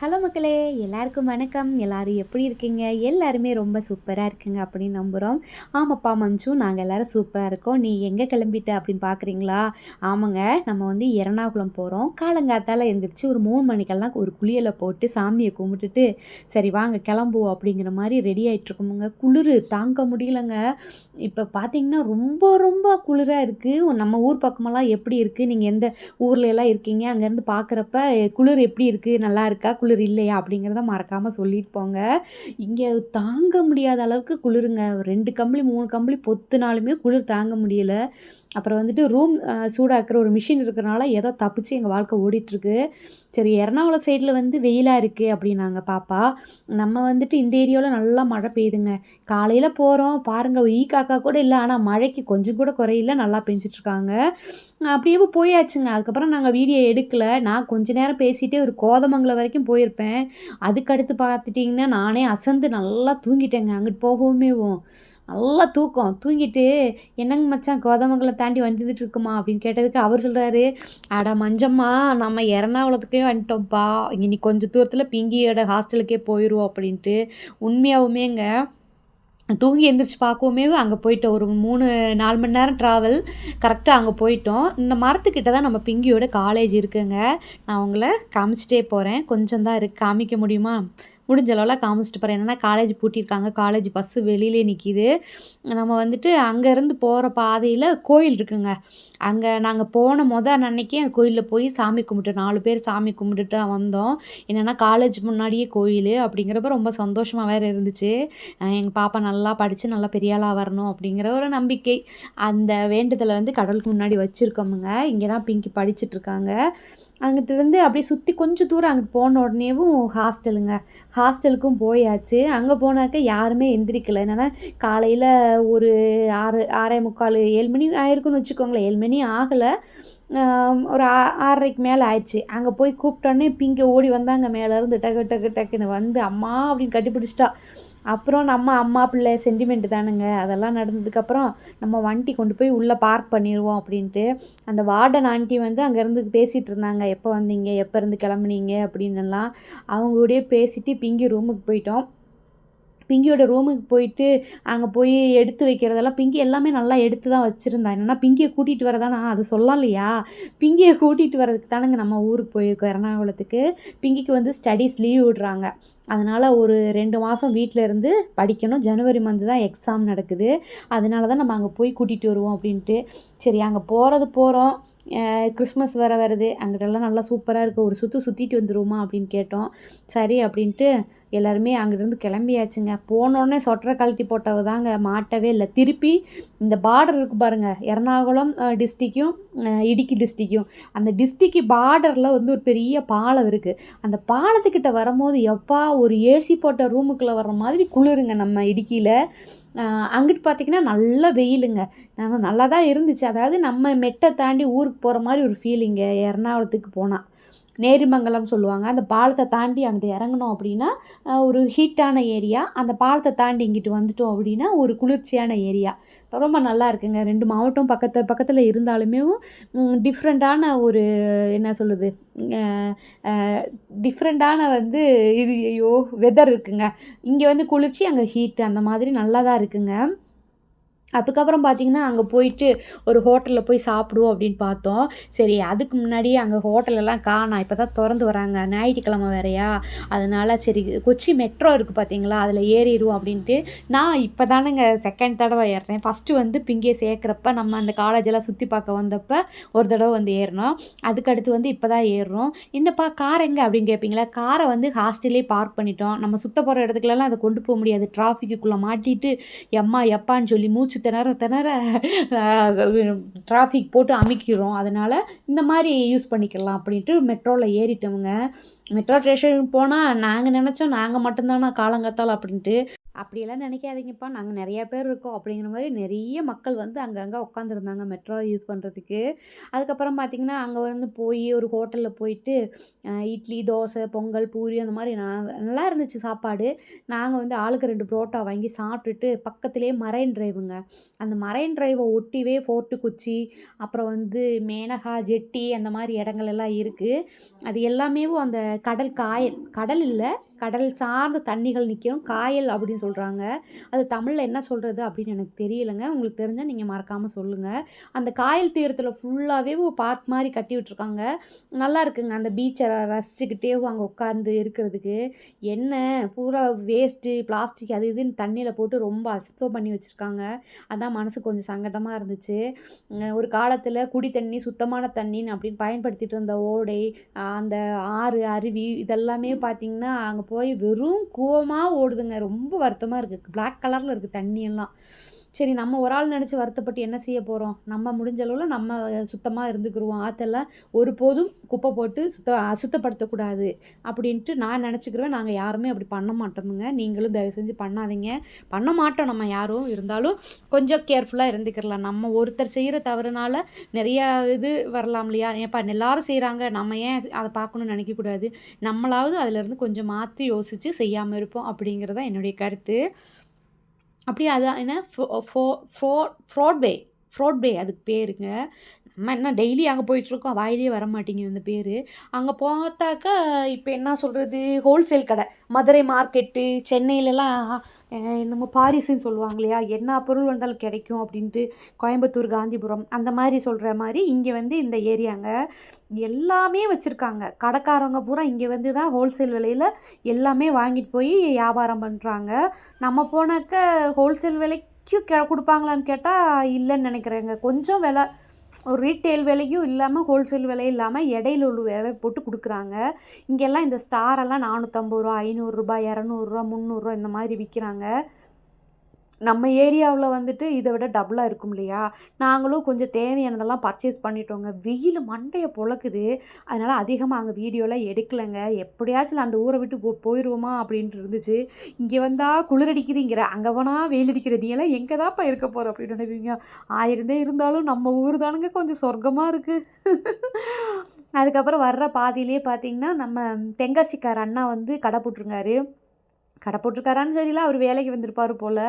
Hello மக்களே எல்லாருக்கும் வணக்கம். எல்லாரும் எப்படி இருக்கீங்க? எல்லாருமே ரொம்ப சூப்பராக இருக்குங்க அப்படின்னு நம்புகிறோம் ஆமாப்பா மஞ்சு நாங்கள் எல்லோரும் சூப்பராக இருக்கோம். நீ எங்கே கிளம்பிட்ட அப்படின்னு பார்க்குறீங்களா ஆமாங்க நம்ம வந்து எறணாகுளம் போகிறோம் காலங்காத்தால் எழுந்திரிச்சு ஒரு மூணு மணிக்கெல்லாம் ஒரு குளியலை போட்டு சாமியை கும்பிட்டுட்டு சரி வாங்க கிளம்புவோம் அப்படிங்கிற மாதிரி ரெடி ஆகிட்ருக்கோமுங்க குளிர் தாங்க முடியலங்க. இப்போ பார்த்தீங்கன்னா ரொம்ப ரொம்ப குளிராக இருக்குது நம்ம ஊர் பக்கமெல்லாம் எப்படி இருக்குது நீங்கள் எந்த ஊர்ல எல்லாம் இருக்கீங்க? அங்கேருந்து பார்க்குறப்ப குளிர் எப்படி இருக்குது நல்லா இருக்கா? குளிர் இல்லையா அப்படிங்கிறத மறக்காமல் சொல்லிட்டு போங்க. இங்கே தாங்க முடியாத அளவுக்கு குளிருங்க. ரெண்டு கம்பளி மூணு கம்பளி பொத்துனாலுமே குளிர் தாங்க முடியல. அப்புறம் வந்துட்டு ரூம் சூடாக்குற ஒரு மிஷின் இருக்கிறனால ஏதோ தப்பிச்சு எங்கள் வாழ்க்கை ஓடிட்டுருக்கு. சரி எறணாகுளம் சைடில் வந்து வெயிலாக இருக்குது அப்படின்னாங்க பாப்பா. நம்ம வந்துட்டு இந்த ஏரியாவில் நல்லா மழை பெய்யுதுங்க. காலையில் போகிறோம் பாருங்கள் ஈ காக்கா கூட இல்லை. ஆனால் மழைக்கு கொஞ்சம் கூட குறையில. நல்லா பெஞ்சிட்ருக்காங்க அப்படியே போயாச்சுங்க. அதுக்கப்புறம் நாங்கள் வீடியோ எடுக்கலை. நான் கொஞ்ச நேரம் பேசிகிட்டே ஒரு கோதமங்கலம் வரைக்கும் போயிருப்பேன். அதுக்கடுத்து பார்த்துட்டிங்கன்னா நானே அசந்து நல்லா தூங்கிட்டேங்க. அங்கிட்டு போகவுமே நல்லா தூக்கம். தூங்கிட்டு என்னங்க மச்சான் கோதமங்கலம் தாண்டி வந்துட்டு இருக்குமா அப்படின்னு கேட்டதுக்கு அவர் சொல்கிறாரு அட மஞ்சம்மா நம்ம எறணாகுளத்துக்கே வந்துட்டோம்ப்பா. இங்கே நீ கொஞ்சம் தூரத்தில் பிங்கியோட ஹாஸ்டலுக்கே போயிடுவோம் அப்படின்ட்டு உண்மையாகவுமேங்க தூங்கி எந்திரிச்சு பார்க்கவுமே அங்கே போயிட்டோம். ஒரு மூணு நாலு மணி நேரம் ட்ராவல் கரெக்டாக அங்கே போயிட்டோம். இந்த மரத்துக்கிட்ட தான் நம்ம பிங்கியோட காலேஜ் இருக்குங்க. நான் உங்களை காமிச்சிட்டே போகிறேன் கொஞ்சம் தான் இருக்கு. காமிக்க முடியுமா? முடிஞ்ச அளவில் காமிச்சிட்டு போகிறேன் என்னென்னா காலேஜ் பூட்டியிருக்காங்க. காலேஜ் பஸ்ஸு வெளியிலே நிற்கிது நம்ம வந்துட்டு அங்கேருந்து போகிற பாதையில் கோயில் இருக்குங்க. அங்கே நாங்கள் போன மொதல் அன்னைக்கு அந்த கோயிலில் போய் சாமி கும்பிட்டு நாலு பேர் சாமி கும்பிட்டுட்டு தான் வந்தோம். என்னென்னா காலேஜ் முன்னாடியே கோயில் அப்படிங்கிறப்ப ரொம்ப சந்தோஷமாக வேறு இருந்துச்சு. எங்கள் பாப்பா நல்லா படித்து நல்லா பெரியாளாக வரணும் அப்படிங்கிற ஒரு நம்பிக்கை. அந்த வேண்டுதலை வந்து கடலுக்கு முன்னாடி வச்சுருக்கோமுங்க. இங்கே தான் பிங்கி படிச்சுட்ருக்காங்க அங்கிட்டு இருந்து அப்படியே சுற்றி கொஞ்சம் தூரம் அங்கிட்டு போன உடனேவும் ஹாஸ்டலுங்க. ஹாஸ்டலுக்கும் போயாச்சு. அங்கே போனாக்க யாருமே எந்திரிக்கலை. என்னென்னா காலையில் ஒரு ஆறு ஆறே முக்கால் ஏழு மணி ஆயிருக்குன்னு வச்சுக்கோங்களேன். ஏழு மணி ஆகலை. ஒரு ஆ ஆறரைக்கு மேலே ஆயிடுச்சு. அங்கே போய் கூப்பிட்டோன்னே இங்கே ஓடி வந்தாங்க மேலேருந்து டக்கு டக்கு டக்குன்னு வந்து அம்மா அப்படின்னு கட்டிப்பிடிச்சிட்டா. அப்புறம் நம்ம அம்மா பிள்ளை சென்டிமெண்ட்டு தானுங்க. அதெல்லாம் நடந்ததுக்கப்புறம் நம்ம வண்டி கொண்டு போய் உள்ளே பார்க் பண்ணிடுவோம் அப்படின்ட்டு அந்த வார்டன் ஆண்டி வந்து அங்கேருந்து பேசிகிட்டு இருந்தாங்க. எப்போ வந்தீங்க? எப்போ இருந்து கிளம்புனீங்க? அப்படின்னுலாம் அவங்க கூடயே பேசிட்டு பிங்கி ரூமுக்கு போயிட்டோம். பிங்கியோட ரூமுக்கு போயிட்டு அங்கே போய் எடுத்து வைக்கிறதெல்லாம் பிங்கி எல்லாமே நல்லா எடுத்து தான் வச்சுருந்தா. என்னென்னா பிங்கியை கூட்டிகிட்டு வரதானா அது சொல்லலாம் இல்லையா பிங்கியை கூட்டிகிட்டு வரதுக்கு தானேங்க நம்ம ஊருக்கு போயிருக்கோம் எறணாகுளத்துக்கு. பிங்கிக்கு வந்து ஸ்டடீஸ் லீவ் விடுறாங்க. அதனால் ஒரு ரெண்டு மாதம் வீட்டில் இருந்து படிக்கணும். ஜனவரி மந்த்து தான் எக்ஸாம் நடக்குது. அதனால தான் நம்ம அங்கே போய் கூட்டிகிட்டு வருவோம் அப்படின்ட்டு. சரி அங்கே போகிறது போகிறோம் கிறிஸ்மஸ் வர வருது. அங்கிட்டெல்லாம் நல்லா சூப்பராக இருக்குது ஒரு சுற்று சுற்றிட்டு வந்துடுவோமா அப்படின்னு கேட்டோம். சரி அப்படின்ட்டு எல்லாருமே அங்கிட்டருந்து கிளம்பியாச்சுங்க. போனோடனே சொட்டரை கழட்டி போட்டவ தாங்க மாட்டவே இல்லை. திருப்பி இந்த பார்டர் இருக்குது பாருங்கள் எர்ணாகுளம் டிஸ்ட்ரிக்கும் இடுக்கி டிஸ்ட்ரிக்கும் அந்த டிஸ்ட்ரிக்கு பார்டரில் வந்து ஒரு பெரிய பாலம் இருக்குது அந்த பாலத்துக்கிட்ட வரும்போது எப்பா ஒரு ஏசி போட்ட ரூமுக்குள்ளே வர்ற மாதிரி குளிருங்க நம்ம இடுக்கியில். அங்கிட்டு பார்த்திங்கன்னா நல்ல வெயிலுங்க. நல்லா தான் இருந்துச்சு. அதாவது நம்ம மெட்டை தாண்டி ஊருக்கு போகிற மாதிரி ஒரு ஃபீலிங்க எறணாகுளத்துக்கு போனால் நேரிமங்கலம் சொல்லுவாங்க. அந்த பாலத்தை தாண்டி அங்கிட்டு இறங்கணும் அப்படின்னா ஒரு ஹீட்டான ஏரியா. அந்த பாலத்தை தாண்டி இங்கிட்டு வந்துட்டோம் அப்படின்னா ஒரு குளிர்ச்சியான ஏரியா. ரொம்ப நல்லா இருக்குங்க. ரெண்டு மாவட்டம் பக்கத்து பக்கத்தில் இருந்தாலுமே டிஃப்ரெண்ட்டான ஒரு என்ன சொல்லுது டிஃப்ரெண்ட்டான வந்து இது ஐயோ வெதர் இருக்குங்க. இங்கே வந்து குளிர்ச்சி அங்கே ஹீட்டு அந்த மாதிரி நல்லா தான் இருக்குங்க. அதுக்கப்புறம் பார்த்திங்கன்னா அங்கே போயிட்டு ஒரு ஹோட்டலில் போய் சாப்பிடுவோம் அப்படின்னு பார்த்தோம். சரி அதுக்கு முன்னாடியே அங்கே ஹோட்டலெல்லாம் காணா இப்போ தான் திறந்து வராங்க ஞாயிற்றுக்கிழமை வேறையா? அதனால் சரி கொச்சி மெட்ரோ இருக்குது பார்த்தீங்களா அதில் ஏறிடுவோம் அப்படின்ட்டு நான் இப்போ தானேங்க செகண்ட் தடவை ஏறுறேன். ஃபஸ்ட்டு வந்து பிங்கே சேர்க்குறப்ப நம்ம அந்த காலேஜெல்லாம் சுற்றி பார்க்க வந்தப்போ ஒரு தடவை வந்து ஏறினோம். அதுக்கடுத்து வந்து இப்போ தான் ஏறுறோம். என்னப்பா கார் எங்கே அப்படின்னு கேட்பீங்களா காரை வந்து ஹாஸ்டல்லே பார்க் பண்ணிட்டோம். நம்ம சுத்த போகிற இடத்துக்குலாம் அதை கொண்டு போக முடியாது. டிராஃபிக்குள்ளே மாட்டிட்டு எம்மா எப்பான்னு சொல்லி மூச்சு மூச்சு திணற திணற டிராஃபிக் போட்டு அமைக்கிறோம் அதனால் இந்த மாதிரி யூஸ் பண்ணிக்கலாம் அப்படின்ட்டு மெட்ரோவில் ஏறிட்டவங்க மெட்ரோ ஸ்டேஷன் போனால் நாங்கள் நினச்சோம் நாங்கள் மட்டும்தானா காலங்காத்தால் அப்படின்ட்டு. அப்படியெல்லாம் நினைக்காதீங்கப்பா. நாங்கள் நிறையா பேர் இருக்கோம். அப்படிங்கிற மாதிரி நிறைய மக்கள் வந்து அங்கங்கே உட்காந்துருந்தாங்க மெட்ரோ யூஸ் பண்ணுறதுக்கு அதுக்கப்புறம் பார்த்திங்கன்னா அங்கே வந்து போய் ஒரு ஹோட்டலில் போயிட்டு இட்லி தோசை பொங்கல் பூரி அந்த மாதிரி நான் நல்லா இருந்துச்சு சாப்பாடு. நாங்கள் வந்து ஆளுக்கு ரெண்டு புரோட்டா வாங்கி சாப்பிட்டுட்டு பக்கத்துலேயே மரைன் டிரைவுங்க. அந்த மரைன் ட்ரைவை ஒட்டிவே ஃபோர்ட்டு குச்சி அப்புறம் வந்து மேனகா ஜெட்டி அந்த மாதிரி இடங்கள் எல்லாம் இருக்குது அது எல்லாமே அந்த கடல் காயல் கடல் இல்லை கடல் சார்ந்த தண்ணிகள் நிற்கும் காயல் அப்படின்னு சொல்கிறாங்க அது தமிழில் என்ன சொல்கிறது அப்படின்னு எனக்கு தெரியலைங்க. உங்களுக்கு தெரிஞ்சால் நீங்கள் மறக்காமல் சொல்லுங்கள் அந்த காயல் தீரத்தில் ஃபுல்லாகவே பார்க் மாதிரி கட்டி விட்ருக்காங்க நல்லா இருக்குங்க. அந்த பீச்சை ரசிச்சுக்கிட்டே அங்கே உட்காந்து இருக்கிறதுக்கு. என்ன பூரா வேஸ்ட்டு பிளாஸ்டிக் அது இதுன்னு தண்ணியில் போட்டு ரொம்ப அசுத்தம் பண்ணி வச்சுருக்காங்க. அதான் மனசு கொஞ்சம் சங்கடமாக இருந்துச்சு. ஒரு காலத்தில் குடி தண்ணி சுத்தமான தண்ணின்னு அப்படின்னு பயன்படுத்திட்டு இருந்த ஓடை அந்த ஆறு அருவி இதெல்லாமே பார்த்திங்கன்னா அங்கே போய் வெறும் கூவமாக ஓடுதுங்க. ரொம்ப வருத்தமாக இருக்குது பிளாக் கலரில் இருக்குது தண்ணியெல்லாம். சரி நம்ம ஒரு ஆள் நினச்சி வருத்தப்பட்டு என்ன செய்ய போகிறோம் நம்ம முடிஞ்ச அளவில் நம்ம சுத்தமாக இருந்துக்கிருவோம். ஆற்றெல்லாம் ஒருபோதும் குப்பை போட்டு சுத்த அசுத்தப்படுத்தக்கூடாது அப்படின்ட்டு நான் நினச்சிக்கிறேன் நாங்கள் யாருமே அப்படி பண்ண மாட்டோமுங்க. நீங்களும் தயவு செஞ்சு பண்ணாதீங்க. பண்ண மாட்டோம் நம்ம யாரும். இருந்தாலும் கொஞ்சம் கேர்ஃபுல்லாக இருந்துக்கிறலாம் நம்ம ஒருத்தர் செய்கிற தவறுனால நிறையா இது வரலாம் இல்லையா? ஏப்பா எல்லாரும் செய்கிறாங்க நம்ம ஏன் அதை பார்க்கணும்னு நினைக்கக்கூடாது? நம்மளாவது அதிலேருந்து கொஞ்சம் மாற்றி யோசித்து செய்யாமல் இருப்போம் அப்படிங்கிறது தான் என்னுடைய கருத்து. அப்படியே அதான் என்ன ஃப்ரோ ஃப்ரோ ஃப்ராட்வே ஃப்ராட்வே அதுக்கு பேருங்க. நம்ம என்ன டெய்லி அங்கே போயிட்டுருக்கோம். வாயிலே வர மாட்டேங்குது அந்த பேர். அங்கே பார்த்தாக்கா இப்போ என்ன சொல்கிறது ஹோல்சேல் கடை. மதுரை மார்க்கெட்டு சென்னையிலலாம் என்னமோ பாரிஸ்ன்னு சொல்லுவாங்க இல்லையா? என்ன பொருள் வந்தாலும் கிடைக்கும் அப்படின்ட்டு கோயம்புத்தூர் காந்திபுரம் அந்த மாதிரி சொல்கிற மாதிரி இங்கே வந்து இந்த ஏரியாங்க. எல்லாமே வச்சுருக்காங்க. கடைக்காரவங்க பூரா இங்கே வந்து தான் ஹோல்சேல் விலையில் எல்லாமே வாங்கிட்டு போய் வியாபாரம் பண்ணுறாங்க நம்ம போனாக்க ஹோல்சேல் விலைக்கு கெ கொடுப்பாங்களான்னு கேட்டால் இல்லைன்னு நினைக்கிறேங்க. கொஞ்சம் விலை ஒரு ரீட்டெயில் விலையும் இல்லாமல் ஹோல்சேல் விலையும் இல்லாமல் இடையில உள்ள விலை போட்டு கொடுக்குறாங்க. இங்கெல்லாம் இந்த ஸ்டாரெல்லாம் நானூற்றம்பது ரூபா ஐநூறுரூபா இரநூறுவா முந்நூறுரூவா இந்த மாதிரி விற்கிறாங்க நம்ம ஏரியாவில் வந்துட்டு இதை விட டபுளாக இருக்கும் இல்லையா? நாங்களும் கொஞ்சம் தேவையானதெல்லாம் பர்ச்சேஸ் பண்ணிட்டோங்க. வெயில் மண்டையை பொழக்குது. அதனால் அதிகமாக அங்கே வீடியோலாம் எடுக்கலைங்க. எப்படியாச்சும் அந்த ஊரை விட்டு போ போயிடுவோமா அப்படின்ட்டு இருந்துச்சு. இங்கே வந்தால் குளிரடிக்குதுங்கிற அங்கே போனால் வெயில் அடிக்கிற நீ எல்லாம் எங்கே தான்ப்பா இருக்க போகிற அப்படின்னு நினைப்பீங்க. ஆயிருந்தே இருந்தாலும் நம்ம ஊர் தானுங்க கொஞ்சம் சொர்க்கமாக இருக்குது அதுக்கப்புறம் வர்ற பாதியிலே பார்த்தீங்கன்னா நம்ம தெங்காசிக்கார் அண்ணா வந்து கடை போட்டிருந்தாரு. கடை போட்டிருக்காரான்னு தெரியல. அவர் வேலைக்கு வந்திருப்பார் போல்.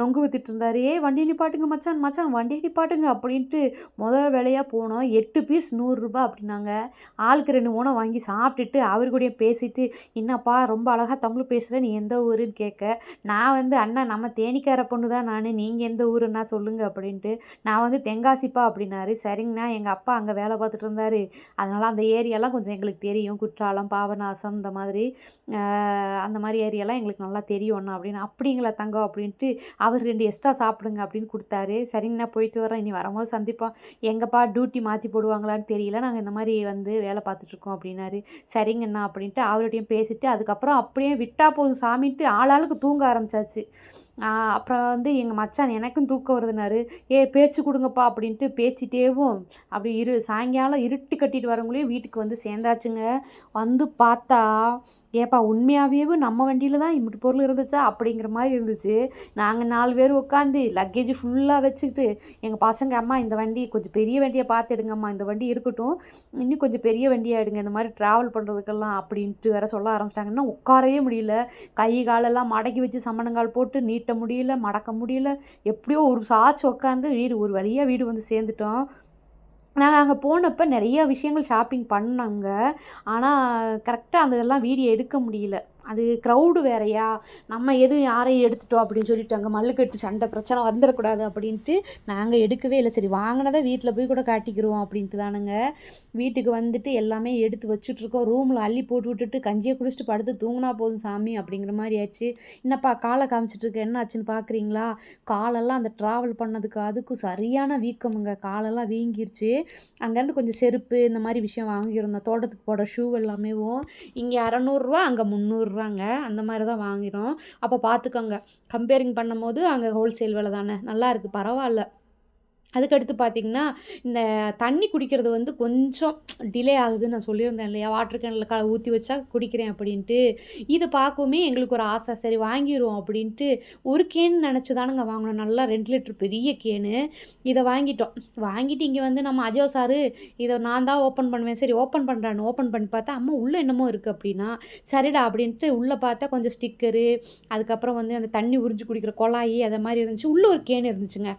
நொங்கு வித்துட்டு இருந்தாரு ஏ வண்டி நிப்பாட்டுங்க மச்சான் மச்சான் வண்டி நிப்பாட்டுங்க அப்படின்ட்டு முதல் வேலையாக போனோம். எட்டு பீஸ் நூறுரூபா அப்படின்னாங்க. ஆளுக்கு ரெண்டு மூணை வாங்கி சாப்பிட்டுட்டு அவர் கூடயும் பேசிட்டு என்னப்பா ரொம்ப அழகாக தமிழ் பேசுகிற நீ எந்த ஊருன்னு கேட்க. நான் வந்து அண்ணா நம்ம தேனிக்கார பொண்ணு தான் நான் நீங்கள் எந்த ஊருன்னா சொல்லுங்கள் அப்படின்ட்டு. நான் வந்து தென்காசிப்பா அப்படின்னாரு. சரிங்கண்ணா எங்கள் அப்பா அங்கே வேலை பார்த்துட்டு இருந்தார் அதனால் அந்த ஏரியாலாம் கொஞ்சம் எங்களுக்கு தெரியும். குற்றாலம் பாபநாசம் இந்த மாதிரி அந்த மாதிரி எல்லாம் எங்களுக்கு நல்லா தெரியும்ண்ணா அப்படின்னு அப்படிங்களா தங்கம் அப்படின்ட்டு அவர் ரெண்டு எக்ஸ்ட்ரா சாப்பிடுங்க அப்படின்னு கொடுத்தாரு. சரிங்கண்ணா போயிட்டு வரோம் இனி வரும்போது சந்திப்போம். எங்கப்பா டியூட்டி மாற்றி போடுவாங்களான்னு தெரியல. நாங்கள் இந்த மாதிரி வந்து வேலை பார்த்துட்ருக்கோம் அப்படின்னாரு. சரிங்கண்ணா அப்படின்ட்டு அவர்கிட்டையும் பேசிட்டு அதுக்கப்புறம் அப்படியே விட்டா போதும் சாமின்ட்டு ஆளாளுக்கு தூங்க ஆரம்பிச்சாச்சு. அப்புறம் வந்து எங்கள் மச்சான் எனக்கும் தூக்கம் வருதுனாரு ஏ பேச்சு கொடுங்கப்பா அப்படின்ட்டு பேசிட்டேவும் அப்படி இரு சாயங்காலம் இருட்டு கட்டிட்டு வரவங்களையும் வீட்டுக்கு வந்து சேர்ந்தாச்சுங்க. வந்து பார்த்தா ஏப்பா உண்மையாகவே நம்ம வண்டியில் தான் இப்படி பொருள் இருந்துச்சா? அப்படிங்கிற மாதிரி இருந்துச்சு. நாங்கள் நாலு பேர் உட்காந்து லக்கேஜ் ஃபுல்லாக வச்சுக்கிட்டு எங்கள் பசங்க அம்மா இந்த வண்டி கொஞ்சம் பெரிய வண்டியை பார்த்து எடுங்கம்மா இந்த வண்டி இருக்கட்டும். இன்னும் கொஞ்சம் பெரிய வண்டியாக எடுங்க இந்த மாதிரி ட்ராவல் பண்ணுறதுக்கெல்லாம் அப்படின்ட்டு வேற சொல்ல ஆரம்பிச்சிட்டாங்கன்னா உட்காரவே முடியல. கை காலெல்லாம் மடக்கி வச்சு சம்மணங்கால் போட்டு நீட்ட முடியல மடக்க முடியல எப்படியோ ஒரு சாச்சு உட்காந்து வீடு ஒரு வழியாக வீடு வந்து சேர்ந்துட்டோம். நாங்கள் அங்கே போனப்போ நிறைய விஷயங்கள் ஷாப்பிங் பண்ணாங்க. ஆனால் கரெக்டாக அதெல்லாம் வீடியோ எடுக்க முடியல. அது க்ரௌடு வேறையா? நம்ம எதுவும் யாரையும் எடுத்துட்டோம் அப்படின்னு சொல்லிட்டு அங்கே மல்லுக்கட்டு சண்டை பிரச்சனை வந்துடக்கூடாது அப்படின்ட்டு நாங்கள் எடுக்கவே இல்லை. சரி வாங்கினதை வீட்டில் போய் கூட காட்டிக்கிறோம் அப்படின்ட்டு தானுங்க. வீட்டுக்கு வந்துட்டு எல்லாமே எடுத்து வச்சுட்ருக்கோம் ரூமில் அள்ளி போட்டு விட்டுட்டு கஞ்சியை குடிச்சிட்டு படுத்து தூங்கினா போதும் சாமி அப்படிங்கிற மாதிரி ஆச்சு என்னப்பா காலை காமிச்சிட்டு என்ன ஆச்சுன்னு பார்க்குறீங்களா காலெல்லாம் அந்த ட்ராவல் பண்ணதுக்கு அதுக்கும் சரியான வீக்கமுங்க. காலெல்லாம் வீங்கிருச்சு. அங்கேருந்து கொஞ்சம் செருப்பு இந்த மாதிரி விஷயம் வாங்கியிருந்தோம். தோட்டத்துக்கு போடுற ஷூ எல்லாமேவும் இங்கே அறநூறுரூவா அங்கே முந்நூறுரூவாங்க அந்த மாதிரி தான் வாங்கிறோம் அப்போ பார்த்துக்கோங்க. கம்பேரிங் பண்ணும்போது அங்கே ஹோல்சேல் விலை தானே. நல்லா இருக்குது பரவாயில்ல. அதுக்கடுத்து பார்த்தீங்கன்னா, இந்த தண்ணி குடிக்கிறது வந்து கொஞ்சம் டிலே ஆகுதுன்னு நான் சொல்லியிருந்தேன் இல்லையா? வாட்டர் கேனில் க ஊற்றி வச்சா குடிக்கிறேன் அப்படின்ட்டு. இது பார்க்கவுமே எங்களுக்கு ஒரு ஆசை. சரி வாங்கிருவோம் அப்படின்ட்டு, ஒரு கேன் நினச்சி தானுங்க வாங்கினோம் நல்லா ரெண்டு லிட்டர் பெரிய கேனு. இதை வாங்கிட்டோம். வாங்கிட்டு இங்கே வந்து நம்ம அஜோ சாரு, இதை நான் தான் ஓப்பன் பண்ணுவேன். சரி ஓப்பன் பண்றான்னு ஓப்பன் பண்ணி பார்த்தா, அம்மா உள்ளே என்னமோ இருக்குது அப்படின்னா, சரிடா அப்படின்ட்டு உள்ளே பார்த்தா கொஞ்சம் ஸ்டிக்கரு, அதுக்கப்புறம் வந்து அந்த தண்ணி உறிஞ்சு குடிக்கிற குழாயி அதை மாதிரி இருந்துச்சு. உள்ளே ஒரு கேன் இருந்துச்சுங்க.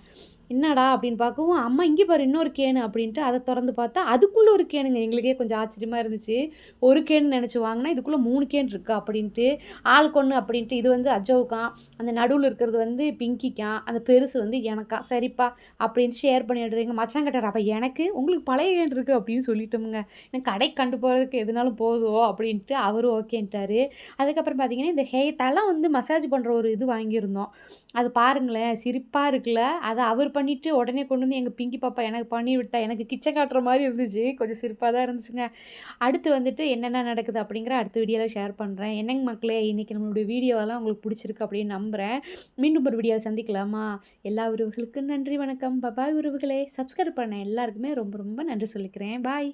என்னடா அப்படின்னு பார்க்கவும், அம்மா இங்கே பாரு இன்னொரு கேனு அப்படின்ட்டு அதை திறந்து பார்த்தா, அதுக்குள்ளே ஒரு கேனுங்க. எங்களுக்கே கொஞ்சம் ஆச்சரியமாக இருந்துச்சு. ஒரு கேனு நினச்சி வாங்கினா இதுக்குள்ளே மூணு கேன் இருக்கா அப்படின்ட்டு, ஆள் கொன்று அப்படின்ட்டு இது வந்து அஜோவுக்கான் அந்த நடுவில் இருக்கிறது வந்து பிங்கிக்கா அந்த பெருசு வந்து எனக்கா. சரிப்பா அப்படின்னு ஷேர் பண்ணிடுறீங்க மச்சான் கேட்டாரு, அப்போ எனக்கு? உங்களுக்கு பழைய கேன் இருக்குது அப்படின்னு சொல்லிட்டோமுங்க. எனக்கு கடைக்கு கண்டு போகிறதுக்கு எதுனாலும் போதும் அப்படின்ட்டு அவரும் ஓகேன்ட்டாரு. அதுக்கப்புறம் பார்த்தீங்கன்னா, இந்த ஹே வந்து மசாஜ் பண்ணுற ஒரு இது வாங்கியிருந்தோம். அது பாருங்களேன், சிரிப்பாக இருக்குல்ல. அதை அவர் பண்ணிவிட்டு உடனே கொண்டு வந்து எங்கள் பிங்கி பாப்பா எனக்கு பண்ணி விட்டா. எனக்கு கிச்சன் காட்டுற மாதிரி இருந்துச்சு. கொஞ்சம் சிரிப்பாக தான் இருந்துச்சுங்க. அடுத்து வந்துட்டு என்னென்ன நடக்குது அப்படிங்கிற அடுத்த வீடியோவில் ஷேர் பண்ணுறேன் என்னங்க மக்களே, இன்றைக்கி நம்மளுடைய வீடியோவெல்லாம் உங்களுக்கு பிடிச்சிருக்கு அப்படின்னு நம்புகிறேன் மீண்டும் ஒரு வீடியோல சந்திக்கலாமா? எல்லா உறவுகளுக்கும் நன்றி, வணக்கம். பபாய் உறவுகளே. சப்ஸ்கிரைப் பண்ண எல்லாருக்குமே ரொம்ப ரொம்ப நன்றி சொல்லிக்கிறேன். பாய்.